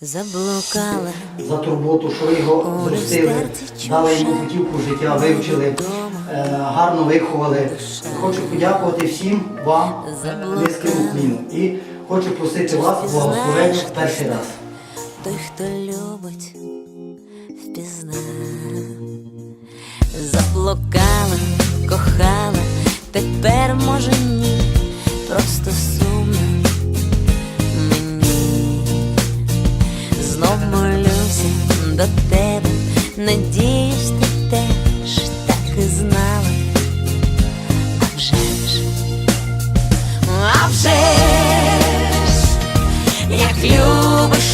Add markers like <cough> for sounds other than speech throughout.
Заблукала за турботу, що його зростили, дали йому путівку життя, вивчили, е, гарно виховали. Хочу подякувати всім вам низьким укліном. І хочу просити вас благословення в перший раз. той, хто любить, впізна. Заблукала, кохала, тепер може ні, просто сумно до тебе, надіюсь, ти теж так і знала. А вже ж, а вже ж, як любиш,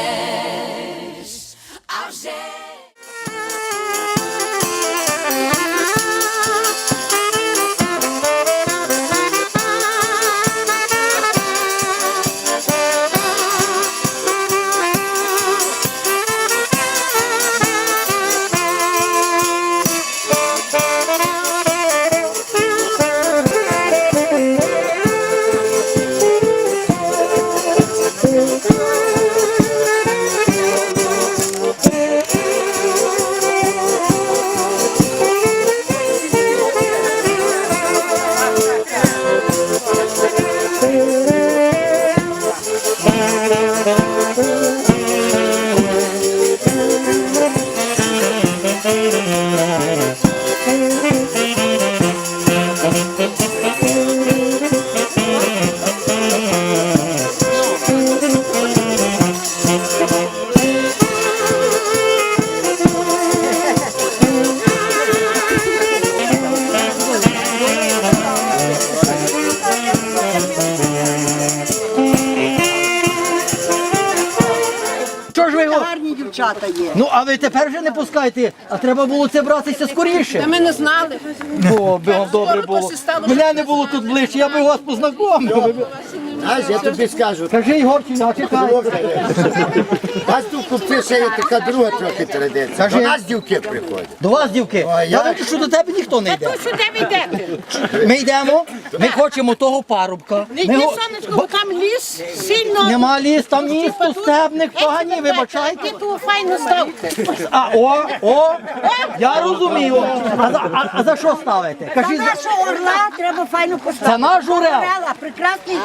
а а ви тепер вже не пускаєте, а треба було це братися скоріше. Та ми не знали. Бо би вам добре було. Мене не було тут ближче, я би вас познайомив. Знаєш, я тобі скажу, Кажи, я чекай. У нас тут купці ще є така друга трохи традиція. До нас дівки приходять. До вас, дівки. Ой, Я я- бачу, що до тебе ніхто не йде. Сюди ви йдете. Ми йдемо, ми хочемо того парубка. Не Ми йди, го- сонечко, бо там ліс сильно. Нема ліс, там місто, стебник, погані, Ти вибачайте. ту файно ставте. А, о, о, я розумію. А за, а, а за що ставите? Та Кажіть, за- нашого орла треба файно поставити. Це наш орел. Орела, прекрасний.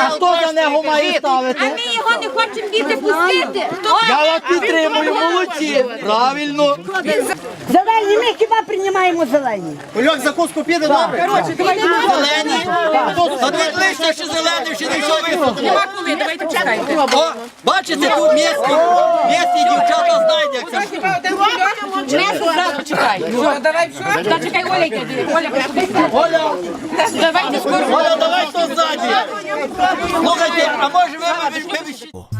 а хто за нього має ставити? Ми його не хочемо діти пустити. Я вас підтримую, молодці. Правильно. Зелені, ми хіба приймаємо зелені? Кульок закуску піде добре. Зелені. Та не лише, що зелений, ще не все висохло. коли, давайте пускайте. О, бачите, тут місті, місті дівчата це. Ми зразу чекай. Все, давай, все. Та чекай, Оля йде. Оля, приходь. Оля, Давайте скоро. Оля, давай хто ззаді. Слухайте, а може ви ви-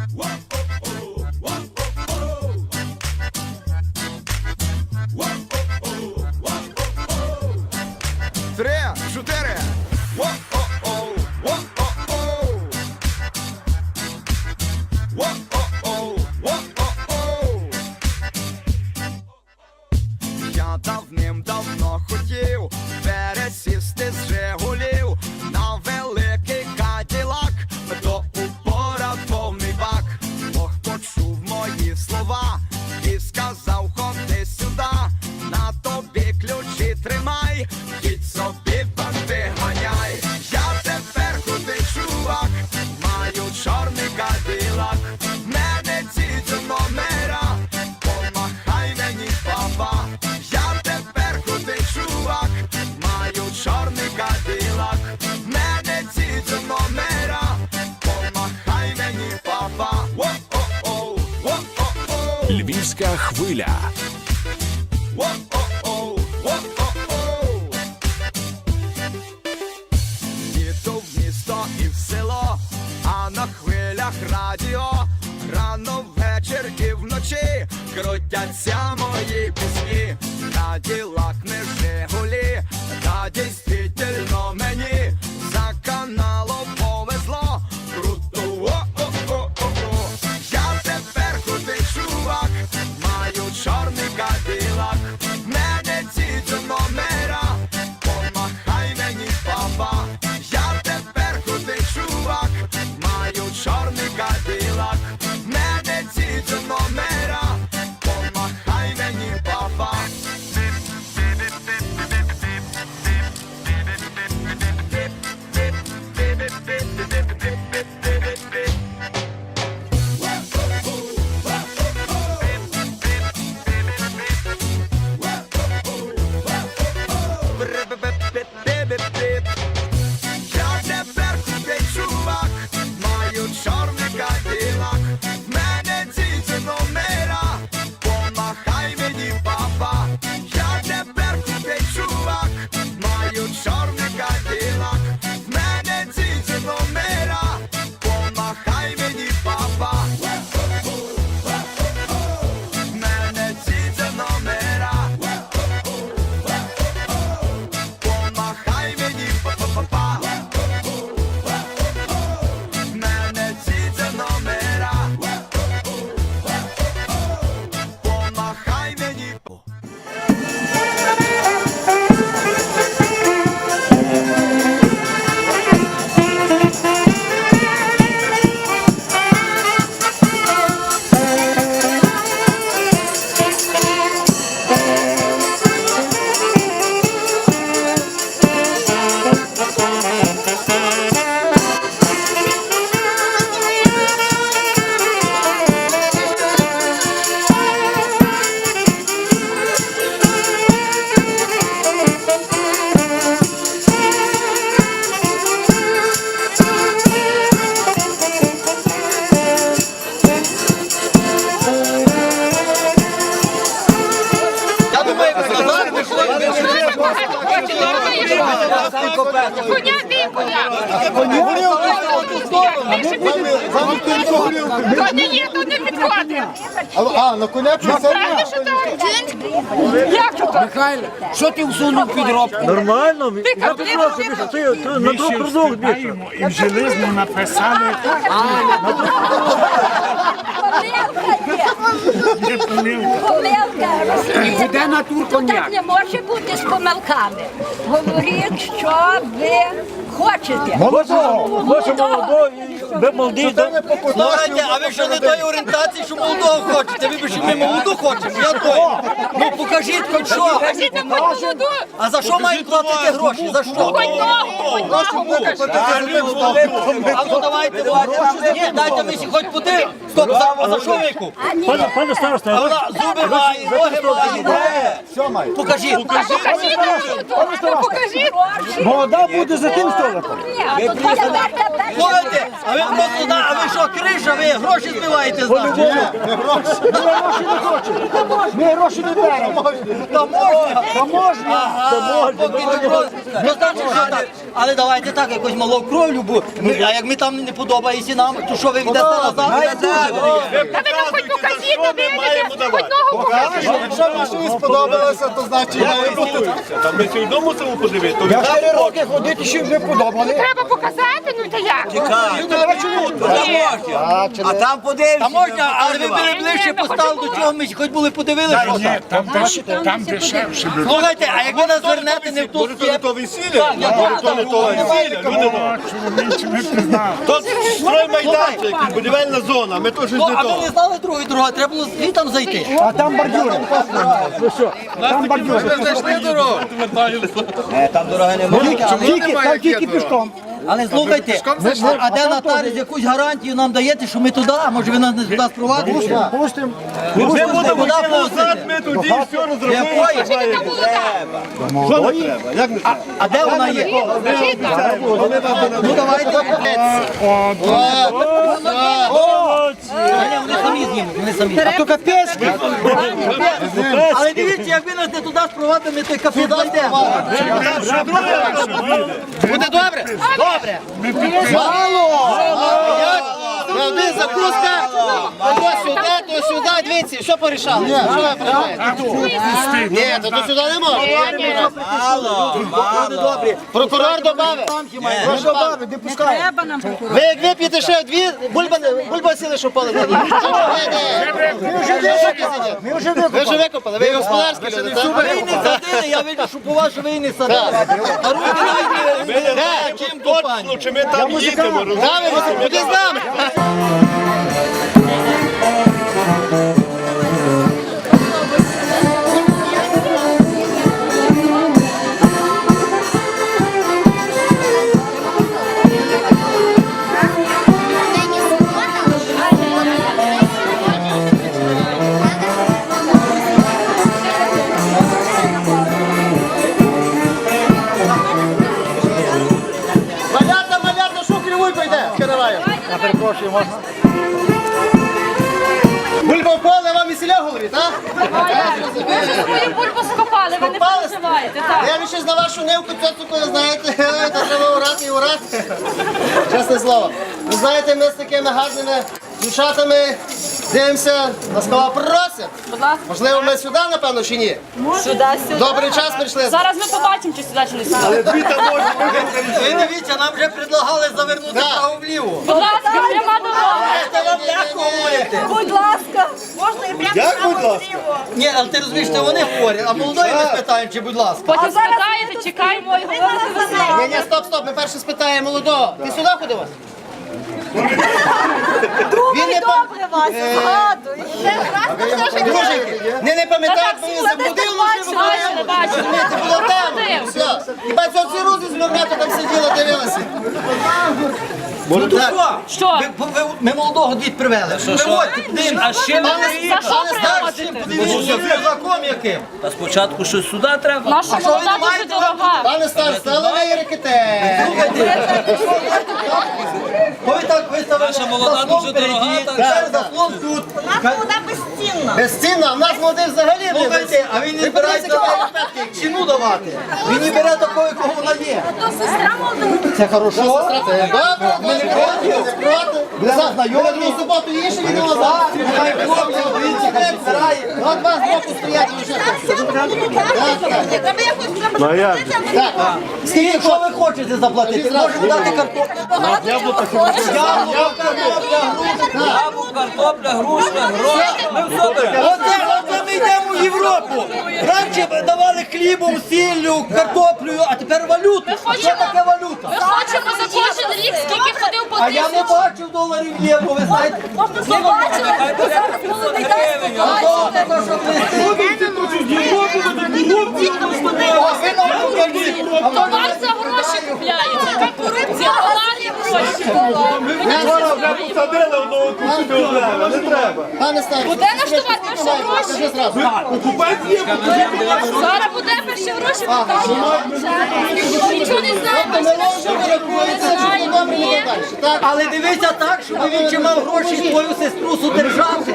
во-о-о. Хвиля. То не є, то не підходить. А, на коня Правда, що? Як то так? Що ти всунув під роб? Нормально, Ти я попрошу ти, ти на друг продукт. І в железну написали. Є помилка. Помилка, розумієте? То так не може бути з помилками. Говоріть, що ви хочете. Може молодо і ви молоді. да? Слухайте, а ви що не тої орієнтації, що молодого хочете? Ви що ми молоду хочемо? Я той. Ну покажіть хоч що. Кажіть нам хоч молоду. А за що мають платити гроші? За що? Хоч ногу, хоч ногу. А ну давайте, давайте. Ні, дайте ми ще хоч подивимо. Стоп, за, а за що віку? Пане, пане староста, А вона зуби має, ноги має. Де? Покажіть. Покажіть нам молоду. Ну, Покажіть. молода буде за тим столиком. Ні. Слухайте, а ви просто, да, а ви що, криша, ви гроші збиваєте з нас? Ми гроші не хочемо. Ми гроші не беремо. Та можна. Та можна. Ну, значить, що так. Але давайте так, якось мало кров'ю, бо ми- а як ми там не подобається нам, то що ви віддасте назад? Та ви нам хоч покажіть, не. Якщо машині сподобалося, то значить має бути. Там ми подивитися. Я чотири роки ходити, щоб не подобали. Треба показати, ну та як? А там подивимося. Можна, але ви були ближче поставили до чого ми хоч були подивилися. що там. Там, там дешевше. Слухайте, а як ви нас вернете не в ту степ? То весілля, то не то весілля, признали. То строймайданчик, будівельна зона, ми теж Ну, а ви не знали другої дороги, треба було звітом зайти. А там бордюри. Ну що, там бордюри. Знайшли дорогу. Там дороги немає. Тільки, там тільки пішком. Але слухайте, а де нотаріус якусь гарантію нам даєте, що ми туди, а може ви нас не туди спровадите? Пустимо. Ми будемо Куди назад, ми тоді все розробимо. Якої? Що не треба? Як не треба? А де вона є? Ну давайте. Ні, А то капець. Але дивіться, як ви нас не туди спровадите, ми той капіт знайдемо. Буде добре? Добре. Правди, закуска, то сюди, то сюди, дивіться, що порішали? Що ви порішаєте? Ні, то то сюди не можна. Прокурор добавив. Прошу баби, не пускай. Ви як вип'єте ще дві, бульба, бульба сіли, що пали. Ми вже викопали. Ви вже викопали, ви господарські люди, так? Ви не садили, я видів, що по вас, ви не садили. А руки ви не чим компанію. Точно, чи ми там їдемо, розумієте? Правильно, куди з нами? Thank you. Перепрошую, можна? Бульба в поле, вам селя говорить, так? Свою бульбу скопали, ви не Скопали? переживаєте, так. Я ще на вашу невку цьоцуку, знаєте, ой, та треба урати і урати. Чесне слово. Ви знаєте, ми з такими гарними дівчатами дивимося, ласкаво просять. Будь ласка. Можливо, ми сюди, напевно, чи ні? Сюди, сюди. Добрий час прийшли. Зараз ми побачимо, чи сюди, чи не сюди. Ви дивіться, нам вже предлагали завернути Да. право вліво. Будь ласка, пряма дорога. Це вам легко говорити. Будь ласка, можна і прямо Як, будь ласка? Ні, але ти розумієш, що вони говорять, а молодої ми спитаємо, чи будь ласка. Потім спитаєте, чекаємо і говорите. Ні, ні, стоп, стоп, ми перше спитаємо молодого. Ти сюди ходив? Він не па- добре вас згадую. Дружики, не не пам'ятають, бо він заблудив, можливо, Бачили, бачили. Це було там. Все. Хіба цього ці рузи з Мирната там сиділа, дивилася. Ну то що? Що? Ви, ви, ми молодого дід привели. Приводьте, дим. А ще За що приводити? Подивіться, козаком яким. Спочатку щось сюди треба. Наша А що ви молода не дуже маєте? дорога. Пане староста, але не рекете. Ви так виставили. Наша молода заслон дуже впереді, дорога, так. тепер заслон тут. Безцінно, в нас молодих взагалі не Слухайте, а він не які петки, ціну давати. Він не бере такої, кого вона є. То сестра молода. Це хорошо. Добре, Ми не проти. не проти. Будемо За- знайомі. Ви суботу є ще Так, за? нехай хлопці, дивіться. Ну, От вас боку стоять вже. Ну а як? же? Скільки, що ви хочете заплатити? Можемо дати картоплю. Яблук, картопля, грушка, гроші. Ми все беремо. Оце, оце ми йдемо в Європу. Раніше давали хлібом, сіллю, картоплею, а тепер валюту. Що таке валюта? Ми хочемо за кожен рік, скільки ходив по А я не тисячі. бачив доларів євро, ви знаєте. Ви бачили, бо зараз молодий дасть А що ви нам покажіть. То вас за гроші купляється. Яка корупція, гроші. Ми вчора вже посадили одного купити одного, не треба. пане старший. Буде наштувати перші гроші. Скажи зразу. Окупація Зараз буде перші гроші, Нічого не знаємо. Але дивися так, щоб він чи мав гроші твою сестру содержати.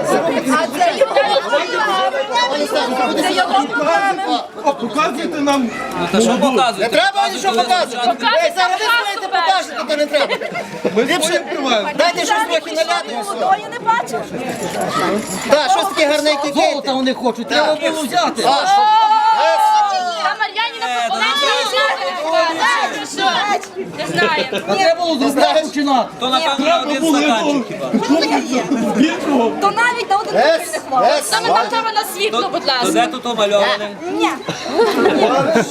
Пане старший, буде сюди. Показуйте нам. Ну, Не треба нічого показувати. Зараз ви покажете, то не треба. Ліпше дайте щось трохи наляти. Я не бачу. Так, щось таке гарненьке кейте. Золота вони хочуть, треба було взяти. А, що? А Мар'яніна пропонує Не знаю. Треба було з рука починати. То напевно один стаканчик хіба. То навіть на один не хватить. Саме там треба на світло, будь То ласка. де тут омальоване? Ні.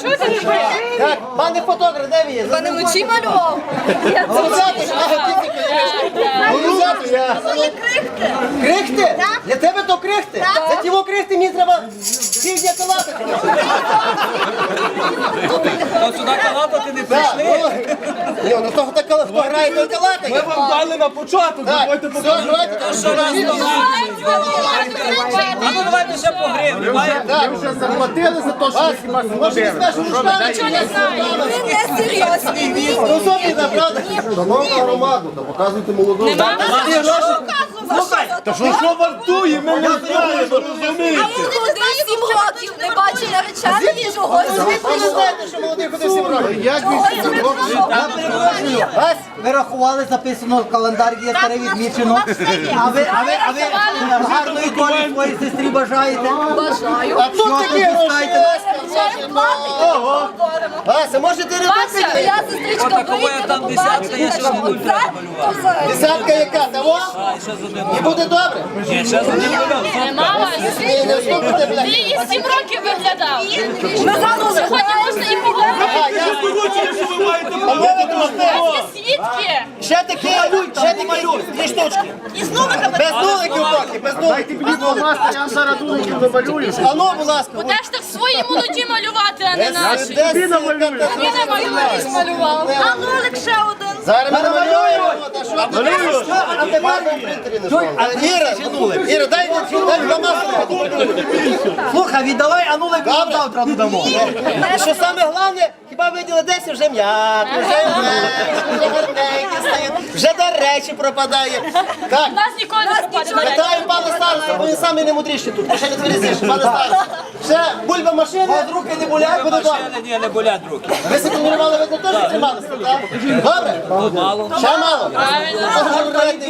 Що це таке? Так, пане фотограф, де ви є? Та вночі малював. Я це а, Ну, крихти. Крихти? Для тебе то крихти? За тіво крихти мені треба півдня калати. То сюди калатати не прийшли. ну, ні, ну хто так кала- хто грає, той калатає. Вам дали на початок, Так, давайте все, покажемо. давайте. Що раз А ну давайте ще по гривні. Має? Так, вже заплатили за те, що хіба Може, не знаєш, рушками нічого не знаю. Ви не серйозні. Ну, собі, правда? Шановна громаду, то показуйте молоду. Слухай, Та що що вартує, ми не знаємо, розумієте? Сім років, не наречений і. Ви не знаєте, що молодий ходив сім років. Як перепрошую. Ви рахували, записано в календар, є старе відмічено. А ви, а ви, а ви гарної долі своїй сестрі бажаєте? А тут такі тут гроші. пускайте? Ого. Вася, може ти Вася, робити? Я сестричка вийде, десятка, що. Десятка яка? Того? А, ще за. І буде добре. Один. Мама, Ні, не вступите, ти блядь. її сім років виглядав. Ми заново Сьогодні можна і поговорити. А, ви? Є свідки. Ще такі, ще такі, дві штучки. Без нуликів поки, без нуликів. я зараз нуликів намалюю. А ну, будь ласка. Будеш так свої молоді малювати, а не наші. Тобі намалюю. Ти не малюєш, малював. А нулик ще один. Зараз ми намалюємо. Та що ти? кажеш? А тепер в принтері не знала. Іра, Іра, дай дай гамаску. Слухай, віддавай, а ну Добре. завтра додамо. Що саме головне, хіба виділи десь <laughs> вже м'ят, вже м'ят, вже гарненькі стають, вже до речі пропадає. Так, Нас ніколи не речі. Вітаю, пане староста, бо він самий наймудріший тут, ще не тверезіший, пане староста. Ще бульба машини, От руки не болять, буде добре. Ще Ні, не болять руки. Ви себе тренували, ви тут теж трималися, так? Добре? Мало. Ще мало? Правильно.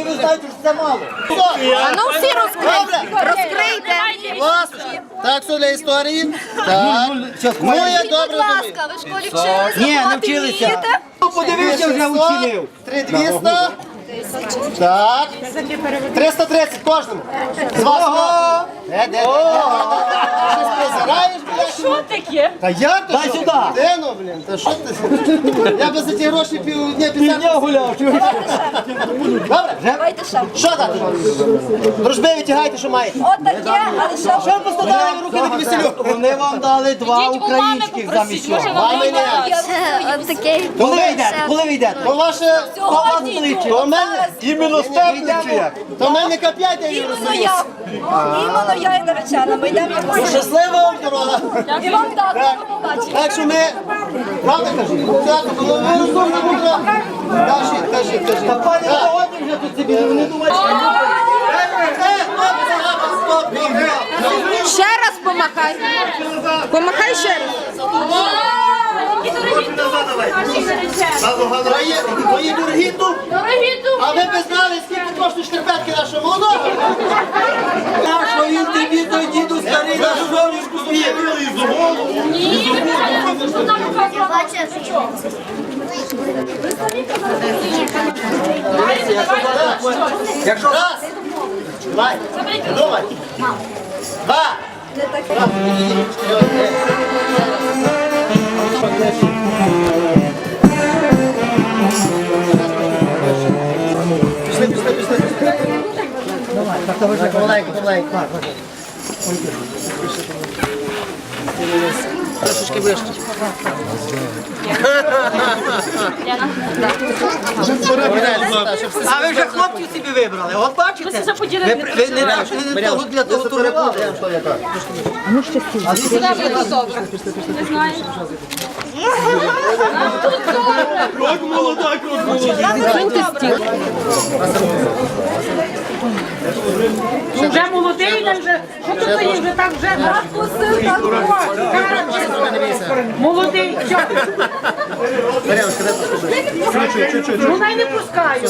Ви знаєте, що це мало. А ну всі Добре? розкрийте. Класно. Так, все для історії. Так. Ну, я добре Будь думаю. ласка, ви в школі вчилися? Ні, не вчилися. Ну, подивися, вже учинив. 3200. Так. 330 кожному. З вас. Ого! Де, де, де, де? Щось призираєш, блядь? Що таке? Та я то Дай що? сюди. Де ну, блін? Та що ти? Я би за ті гроші півдня Півдня писав. гуляв. Добре? Давайте ще. Що дати? Дружби витягайте, що маєте. От таке, але Що ви постадали руки від веселю? Вони вам дали два Ідіть у мами українських замість може цього. вам Мами дадуть. От таке. Коли ви йдете? Коли ви йдете? То ваше... Хто вас кличе? То мене... Іменно степни чи як? В мене коп'ять, я її Іменно я. Іменно я і наречена. Ми йдемо якось. Щаслива вам дорога. І вам так, до побачення. Так що ми... Правда кажіть? Так, було ви розумно було. Кажіть, кажіть, кажіть. Та пані сьогодні вже тут собі не думають. Е, стоп, стоп, стоп, стоп. Ще раз ще раз. Мої, мої дорогі тут, Дорогі а ви б знали, скільки коштують шкарпетки нашого молодого? А що він тобі той діду старий на жовнішку собі? Якщо раз, давай, думай, два, Пішли, пішли, пішли, пішли. давай, помаленьку. Трошечки вище. А ви вже хлопців собі вибрали, от бачите? Ви, ви не, ви не того для того турбували. А ви собі Крок молода, крок молода. Вже молодий, він вже, що тут стоїть, вже так вже надкусив, так Молодий, що? Ну, най не пускаю.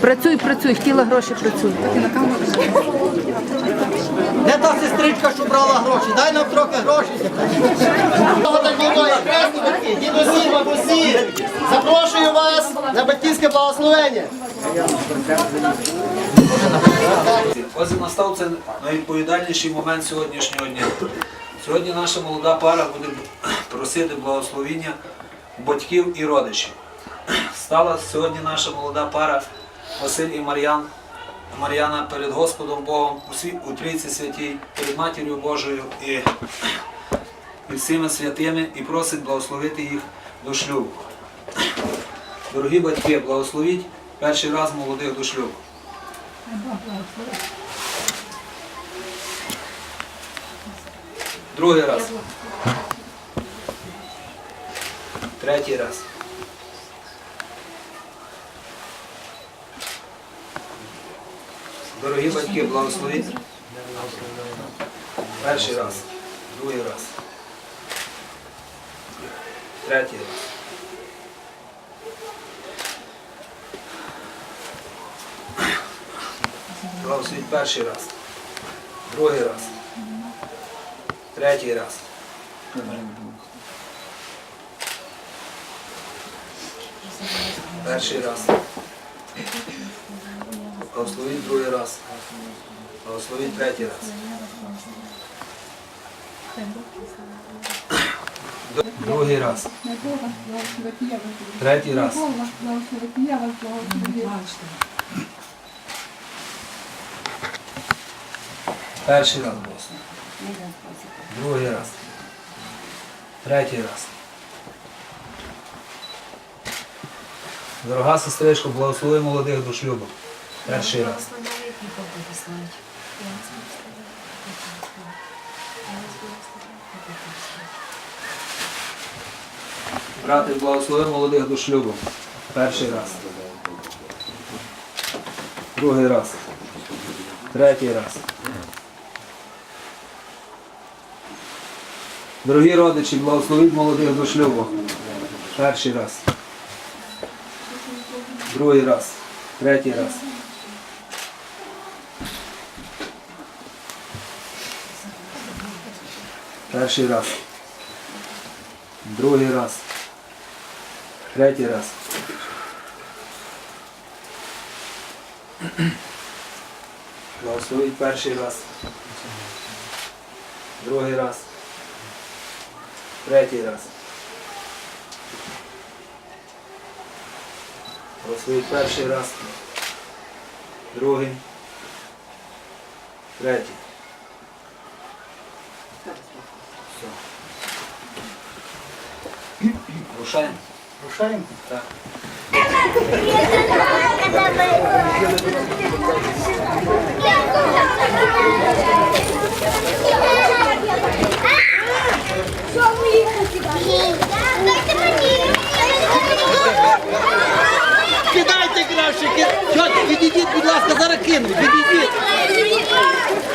Працюй, працюй, хотіла гроші, працюй. Де та сестричка, що брала гроші? Дай нам трохи батьки, дідусі, бабусі, запрошую вас на батьківське благословення. Ось настав це найвідповідальніший момент сьогоднішнього дня. Сьогодні наша молода пара буде просити благословіння батьків і родичів. Стала сьогодні наша молода пара Василь і Мар'ян. Мар'яна перед Господом Богом у, Трійці Святій, перед Матір'ю Божою і, і всіми святими і просить благословити їх до шлюбу. Дорогі батьки, благословіть перший раз молодих до шлюбу. Другий раз. Третій раз. Дорогі батьки, благословіть. Перший раз. Другий раз. Третій раз. Благословіть перший раз. Другий раз. Третій раз. Перший раз. Благословіть другий раз. Благословіть третій раз. Другий раз. Третій раз. Перший раз благословіть. Другий раз. Третій раз. Дорога сестричко, благослови молодих до шлюбу. Перший раз. Брати, благослови молодих до шлюбу. Перший раз. Другий раз. Третій раз. Дорогі родичі, благословіть молодих до шлюбу. Перший раз. Другий раз. Третій раз. Перший раз. Другий раз. Третій раз. Благословіть перший раз. Другий раз. Третій раз. Голосують перший раз. Другий. Третій. Все. Рушаємо? Рушаємо? Так. Я Кидайте краще, ки- Що ти? Відійдіть, будь ласка, зараз кину. Відійдіть.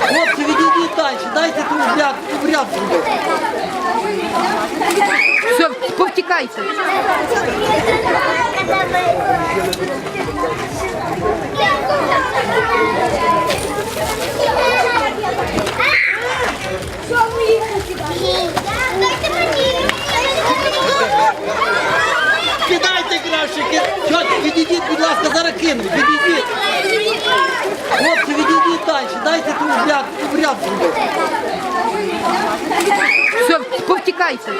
Хлопці, відійдіть далі. Дайте ту обряд, обряд зробити. Все, повтікайте. Кидайте краще, ки- Що ти? Відійдіть, будь ласка, зараз кину. Відійдіть. Хлопці, відійдіть далі. Дайте ту обряд, обряд зробити. Все, повтікайте.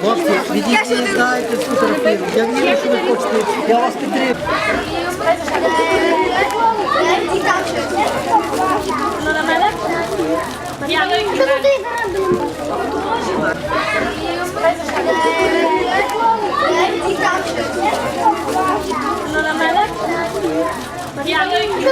Хлопці, відійдіть, дайте фотографію. Я вірю, що ви хочете. Я вас підтримую. Я і Yeah, I'm going to